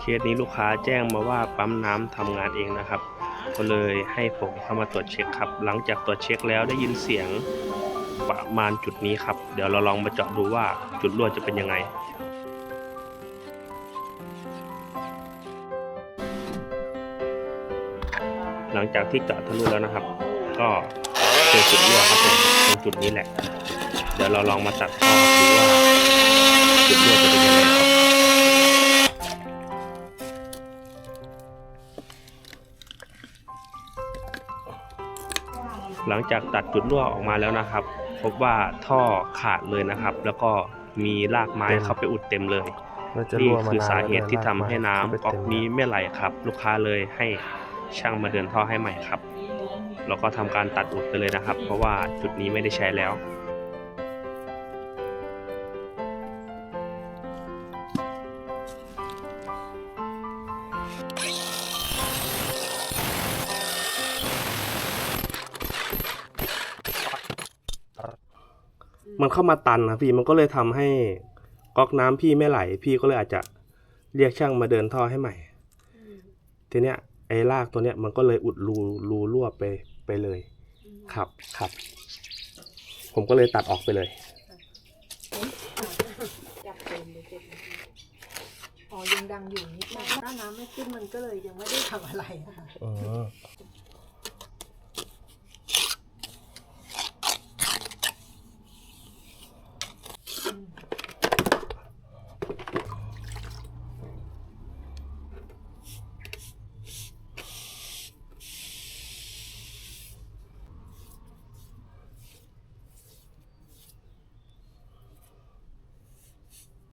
เคสนี้ลูกค้าแจ้งมาว่าปั๊มน้ำทำงานเองนะครับ ก็เลยให้ผมเข้ามาตรวจเช็คครับ หลังจากตรวจเช็คแล้วได้ยินเสียงประมาณจุดนี้ครับ เดี๋ยวเราลองมาเจาะดูว่าจุดรั่วจะเป็นยังไงหลังจากที่เจาะทะลุแล้วนะครับ ก็เจอจุดรั่วครับผมตรงจุดนี้แหละ เดี๋ยวเราลองมาตัดท่อดูว่าจุดรั่วจะเป็นยังไงครับ หลังจากตัดจุดรั่วออกมาแล้วนะครับ พบว่าท่อขาดเลยนะครับ แล้วก็มีรากไม้เข้าไปอุดเต็มเลยน่าจะนี่รั่วมาคือนานสาเหตุที่ทำให้น้ำแล้วก๊อกนี้ไม่ไหลครับ ลูกค้าเลยให้ช่างมาเดินท่อให้ใหม่ครับ แล้วก็ทำการตัดอุดไปเลยนะครับ เพราะว่าจุดนี้ไม่ได้ใช้แล้ว มันเข้ามาตันนะพี่มันก็เลยทำให้ก๊อกน้ำพี่ไม่ไหล พี่ก็เลยอาจจะเรียกช่างมาเดินท่อให้ใหม่ ทีเนี้ยไอ้รากตัวเนี้ยมันก็เลยอุดรูรูรั่วไปไปเลย ครับครับ ผมก็เลยตัดออกไปเลยจับเป็นเลยเจ็บนะอ๋อยังดังอยู่นิดหน่อยถ้าน้ำไม่ขึ้นมันก็เลยยังไม่ได้ทำอะไรนะคะอืม